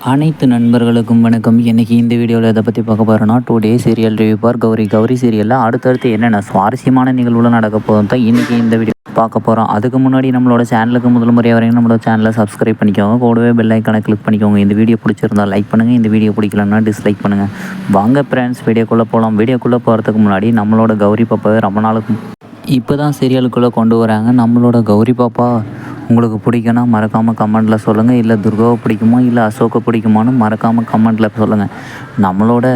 அனைத்து நண்பர்களுக்கும் வணக்கம். இன்றைக்கி இந்த வீடியோவில் எதை பற்றி பார்க்க போகிறோன்னா டூ டே சீரியல் ரிவ்யூ பார். கௌரி கௌரி சீரியலில் அடுத்தடுத்து என்னென்ன சுவாரஸ்யமான நிகழ்வுகள் நடக்க போதும் தான் இன்றைக்கி இந்த வீடியோ பார்க்க போகிறோம் அதுக்கு முன்னாடி நம்மளோட சேனலுக்கு முதல் முறை வரைக்கும் நம்மளோட சேனலை சப்ஸ்கிரைப் பண்ணிக்கோங்க. கூடவே பெல் ஐக்கானை கிளிக் பண்ணிக்கோங்க. இந்த வீடியோ பிடிச்சிருந்தா லைக் பண்ணுங்கள் இந்த வீடியோ பிடிக்கலன்னா டிஸ்லைக் பண்ணுங்கள் வாங்க ஃப்ரெண்ட்ஸ் வீடியோக்குள்ளே போகலாம் வீடியோக்குள்ளே போகிறதுக்கு முன்னாடி நம்மளோட கௌரி பாப்பாவை ரொம்ப நாளுக்கு இப்போ தான் சீரியலுக்குள்ளே கொண்டு வராங்க. நம்மளோட கௌரி பாப்பா உங்களுக்கு பிடிக்குன்னா மறக்காமல் கமெண்ட்டில் சொல்லுங்கள் இல்லை துர்காவை பிடிக்குமா இல்லை அசோக்கை பிடிக்குமான்னு மறக்காமல் கமெண்ட்டில் சொல்லுங்கள் நம்மளோட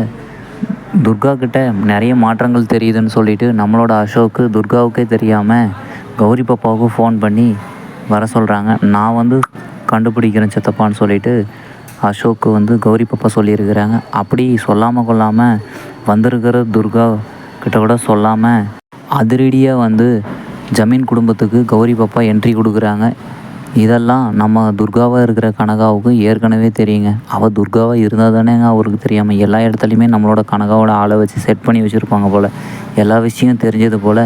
துர்கா கிட்ட நிறைய மாற்றங்கள் தெரியுதுன்னு சொல்லிட்டு நம்மளோட அசோக்கு துர்காவுக்கே தெரியாமல் கௌரி பாப்பாவுக்கு ஃபோன் பண்ணி வர சொல்கிறாங்க நான் வந்து கண்டுபிடிக்கிறேன் சித்தப்பான்னு சொல்லிட்டு அசோக்கு வந்து கௌரி பாப்பா சொல்லியிருக்கிறாங்க. அப்படி சொல்லாமல் கொள்ளாமல் வந்திருக்கிற துர்கா கிட்ட கூட சொல்லாமல் அதிரடியாக வந்து ஜமீன் குடும்பத்துக்கு கௌரி பாப்பா என்ட்ரி கொடுக்குறாங்க. இதெல்லாம் நம்ம துர்காவாக இருக்கிற கனகாவுக்கு ஏற்கனவே தெரியுங்க. அவள் துர்காவாக இருந்தால் தானேங்க அவருக்கு தெரியாமல் எல்லா இடத்துலையுமே நம்மளோட கனகாவோட ஆளை வச்சு செட் பண்ணி வச்சுருப்பாங்க போல். எல்லா விஷயம் தெரிஞ்சது போல்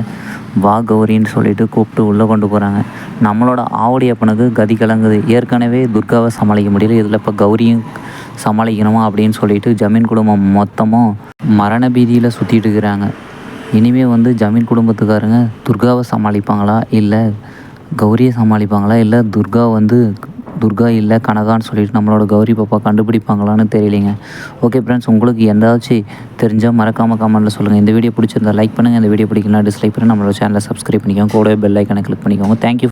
வா கௌரின்னு சொல்லிட்டு கூப்பிட்டு உள்ளே கொண்டு போகிறாங்க நம்மளோட ஆவடி அப்பனுக்கு கதி கலங்குது. ஏற்கனவே துர்காவை சமாளிக்க முடியல. இதில் இப்போ கௌரியும் சமாளிக்கணுமா அப்படின்னு சொல்லிட்டு ஜமீன் குடும்பம் மொத்தமும் மரண பீதியில் சுற்றிட்டு இருக்கிறாங்க. இனிமேல் வந்து ஜமீன் குடும்பத்துக்காரங்க துர்காவை சமாளிப்பாங்களா? இல்லை கௌரியை சமாளிப்பாங்களா? இல்லை துர்கா வந்து துர்கா இல்லை கனகான்னு சொல்லிட்டு நம்மளோட கௌரி பாப்பா கண்டுபிடிப்பாங்களான்னு தெரியலைங்க. ஓகே ஃப்ரெண்ட்ஸ் உங்களுக்கு எந்தாச்சும் தெரிஞ்சால் மறக்காமல் கமெண்ட்டில் சொல்லுங்கள் இந்த வீடியோ பிடிச்சிருந்தா லைக் பண்ணுங்கள் இந்த வீடியோ பிடிக்கலாம் டிஸ்லைக் பண்ணி நம்மளோட சேனலை சப்ஸ்கிரைப் பண்ணிக்கோங்க. கூட பெல் ஐக்கனை கிளிக் பண்ணிக்கோங்க. தேங்க்யூ